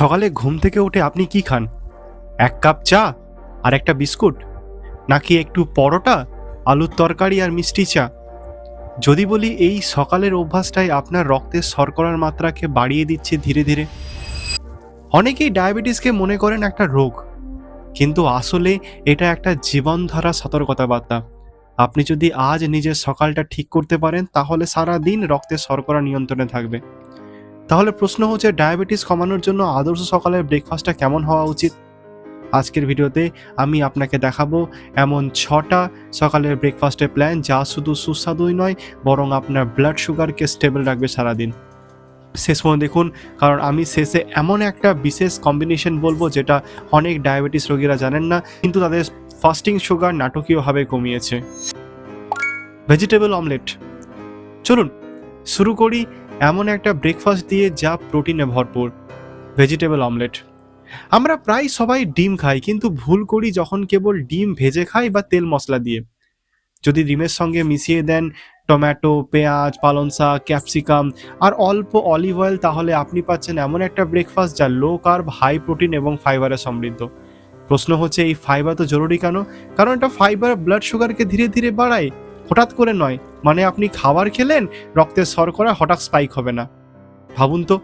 সকালে ঘুম থেকে উঠে আপনি কি খান? এক কাপ চা আর একটা বিস্কুট? নাকি একটু পরোটা, আলুর তরকারি আর মিষ্টি চা? যদি বলি এই সকালের অভ্যাসটাই আপনার রক্তের শর্করার মাত্রাকে বাড়িয়ে দিচ্ছে ধীরে ধীরে। অনেকেই ডায়াবেটিসকে মনে করেন একটা রোগ, কিন্তু আসলে এটা একটা জীবনধারা সতর্কতাবার্তা। আপনি যদি আজ নিজের সকালটা ঠিক করতে পারেন, তাহলে সারা দিন রক্তের শর্করা নিয়ন্ত্রণে থাকবে। তাহলে প্রশ্ন হচ্ছে, ডায়াবেটিস কমানোর জন্য আদর্শ সকালের ব্রেকফাস্টটা কেমন হওয়া উচিত? আজকের ভিডিওতে আমি আপনাকে দেখাবো এমন ছটা সকালের ব্রেকফাস্টের প্ল্যান যা শুধু সুস্বাদুই নয়, বরং আপনার ব্লাড সুগারকে স্টেবল রাখবে সারাদিন। শেষ পর্যন্ত দেখুন, কারণ আমি শেষে এমন একটা বিশেষ কম্বিনেশন বলব যেটা অনেক ডায়াবেটিস রোগীরা জানেন না, কিন্তু তাদের ফাস্টিং সুগার নাটকীয়ভাবে কমিয়েছে। ভেজিটেবল অমলেট চলুন, শুরু করি এমন একটা ব্রেকফাস্ট দিয়ে যা প্রোটিনে ভরপুর ভেজিটেবল অমলেট আমরা প্রায় সবাই ডিম খাই, কিন্তু ভুল করি যখন কেবল ডিম ভেজে খাই বা তেল মশলা দিয়ে। যদি ডিমের সঙ্গে মিশিয়ে দেন টমেটো, পেঁয়াজ, পালং শাক ক্যাপসিকাম আর অল্প অলিভ অয়েল তাহলে আপনি পাচ্ছেন এমন একটা ব্রেকফাস্ট যা লো কার্ব হাই প্রোটিন এবং ফাইবারে সমৃদ্ধ। প্রশ্ন হচ্ছে, এই ফাইবার তো জরুরি কেন? কারণ এটা ফাইবার ব্লাড সুগারকে ধীরে ধীরে বাড়ায়। হঠাৎ করে নয় মানে আপনি খাবার খেলেন, রক্তের শর্করা হঠাৎ স্পাইক হবে না। ভাবুন তো,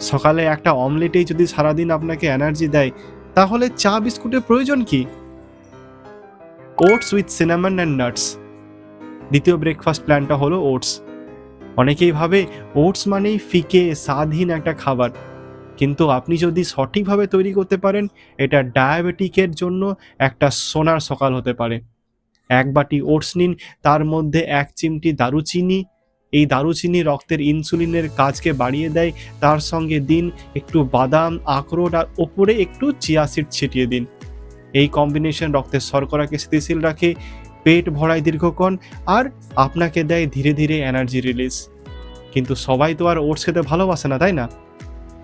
সকালে একটা অমলেটেই যদি সারাদিন আপনাকে এনার্জি দেয়, তাহলে চা বিস্কুটের প্রয়োজন কি? Oats with cinnamon and nuts দ্বিতীয় ব্রেকফাস্ট প্ল্যানটা হলো ওটস অনেকেই ভাবে ওটস মানেই ফিকে স্বাদহীন একটা খাবার। কিন্তু আপনি যদি সঠিকভাবে তৈরি করতে পারেন, এটা ডায়াবেটিকের জন্য একটা সোনার সকাল হতে পারে। এক বাটি ওটস নিন, তার মধ্যে এক চিমটি দারুচিনি। এই দারুচিনি রক্তের ইনসুলিনের কাজকে বাড়িয়ে দেয়। তার সঙ্গে দিন একটু বাদাম, আখরোট আর ওপরে একটু চিয়া সিড ছিটিয়ে দিন। এই কম্বিনেশন রক্তের শর্করাকে স্থিতিশীল রাখে, পেট ভরায় দীর্ঘক্ষণ আর আপনাকে দেয় ধীরে ধীরে এনার্জি রিলিজ। কিন্তু সবাই তো আর ওটস খেতে ভালোবাসে না, তাই না?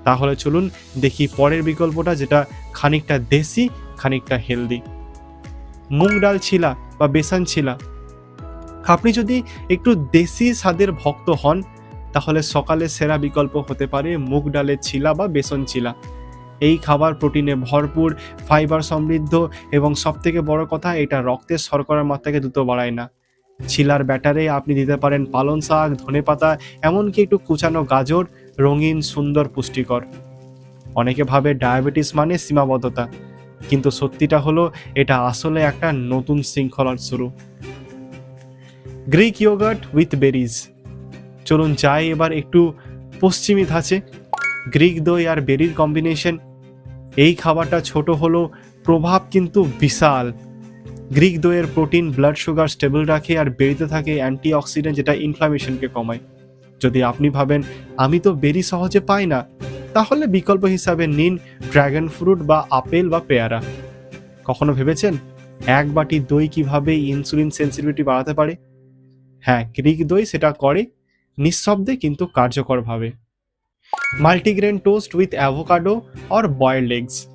তাহলে চলুন দেখি পরের বিকল্পটা, যেটা খানিকটা দেশি, খানিকটা হেলদি। মুগ ডাল ছিলা বা বেসন ছিলা। আপনি যদি একটু দেশি স্বাদের ভক্ত হন, তাহলে সকালে সেরা বিকল্প হতে পারে মুগ ডালের ছিলা বা বেসন ছিলা। এই খাবার প্রোটিনে ভরপুর, ফাইবার সমৃদ্ধ এবং সবথেকে বড় কথা, এটা রক্তের শর্করার মাত্রাকে দ্রুত বাড়ায় না। ছিলার ব্যাটারে আপনি দিতে পারেন পালং শাক ধনেপাতা এমনকি একটু কুচানো গাজর, রঙিন, সুন্দর, পুষ্টিকর। অনেকে ভাবে ডায়াবেটিস মানে সীমাবদ্ধতা। কিন্তু সত্যিটা হলো, এটা আসলে একটা নতুন শৃঙ্খলার শুরু। গ্রিক ইয়োগার্ট উইথ বেরিজ চলুন যাই এবার একটু পশ্চিমী ধাঁচে। গ্রিক দই আর বেরির কম্বিনেশন এই খাবারটা ছোট হলো প্রভাব কিন্তু বিশাল। গ্রিক দইয়ের প্রোটিন ব্লাড সুগার স্টেবল রাখে আর বেরিতে থাকে অ্যান্টি অক্সিডেন্ট যেটা ইনফ্লামেশনকে কমায়। যদি আপনি ভাবেন, আমি তো বেরি সহজে পাই না তাহলে বিকল্প হিসাবে নিন ড্র্যাগন ফ্রুট বা আপেল বা পেয়ারা। কখনো ভেবেছেন? এক বাটি দই কীভাবে ইনসুলিন সেন্সিটিভিটি বাড়াতে পারে? হ্যাঁ গ্রিক দই সেটা করে নিঃশব্দে কিন্তু কার্যকরভাবে। Multigrain toast with avocado or boiled eggs.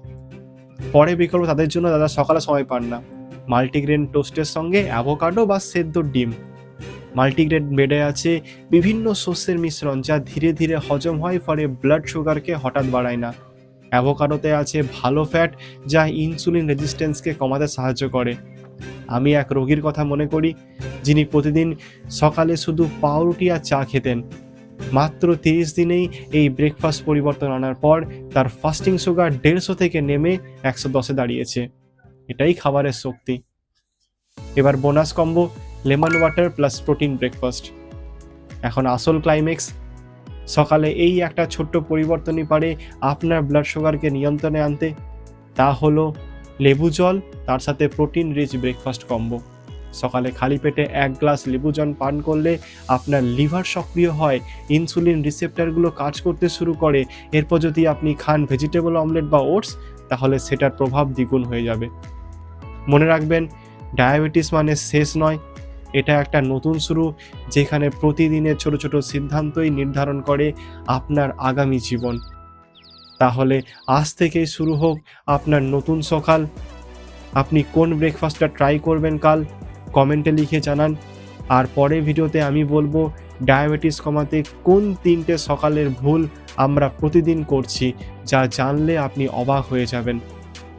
পরে বিকল্প তাদের জন্য দাদা সকালে সময় পান না। মাল্টিগ্রেন টোস্টের সঙ্গে অ্যাভোকাডো বা সেদ্ধ ডিম। মাল্টিগ্রেন বেডে আছে, বিভিন্ন শস্যের মিশ্রণ যা ধীরে ধীরে হজম হয়, ফলে ব্লাড সুগারকে হঠাৎ বাড়ায় না। অ্যাভোকাডোতে আছে ভালো ফ্যাট যা ইনসুলিন রেজিস্ট্যান্সকে কমাতে সাহায্য করে। আমি এক রোগীর কথা মনে করি, যিনি প্রতিদিন সকালে শুধু পাউরুটি আর চা খেতেন। মাত্র তিরিশ দিনেই এই ব্রেকফাস্ট পরিবর্তন আনার পর তার ফাস্টিং সুগার দেড়শো থেকে নেমে একশো দশে দাঁড়িয়েছে। এটাই খাবারের শক্তি। এবার bonus combo lemon water plus protein breakfast. এখন আসল ক্লাইম্যাক্স সকালে এই একটা ছোট্ট পরিবর্তনই পারে আপনার ব্লাড সুগারকে নিয়ন্ত্রণে আনতে। তা হলো লেবু জল, তার সাথে প্রোটিন রিচ ব্রেকফাস্ট কম্বো সকালে খালি পেটে এক গ্লাস লেবু জল পান করলে আপনার লিভার সক্রিয় হয় ইনসুলিন রিসেপ্টারগুলো কাজ করতে শুরু করে। এরপর যদি আপনি খান ভেজিটেবল অমলেট বা ওটস তাহলে সেটার প্রভাব দ্বিগুণ হয়ে যাবে। মনে রাখবেন ডায়াবেটিস মানে শেষ নয় এটা একটা নতুন শুরু যেখানে প্রতিদিনের ছোট ছোট সিদ্ধান্তই নির্ধারণ করে আপনার আগামী জীবন। তাহলে আজ থেকেই শুরু হোক আপনার নতুন সকাল। আপনি কোন ব্রেকফাস্টটা ট্রাই করবেন কাল? কমেন্টে লিখে জানান। আর পরের ভিডিওতে আমি বলব, ডায়াবেটিস কমাতে কোন তিনটে সকালের ভুল আমরা প্রতিদিন করছি, যা জানলে আপনি অবাক হয়ে যাবেন।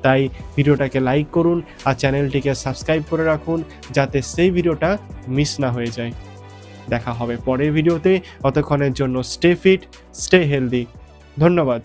তাই ভিডিওটাকে লাইক করুন আর চ্যানেলটিকে সাবস্ক্রাইব করে রাখুন যাতে সেই ভিডিওটা মিস না হয়ে যায়। দেখা হবে পরের ভিডিওতে। অতক্ষণের জন্য স্টে ফিট স্টে হেলদি ধন্যবাদ।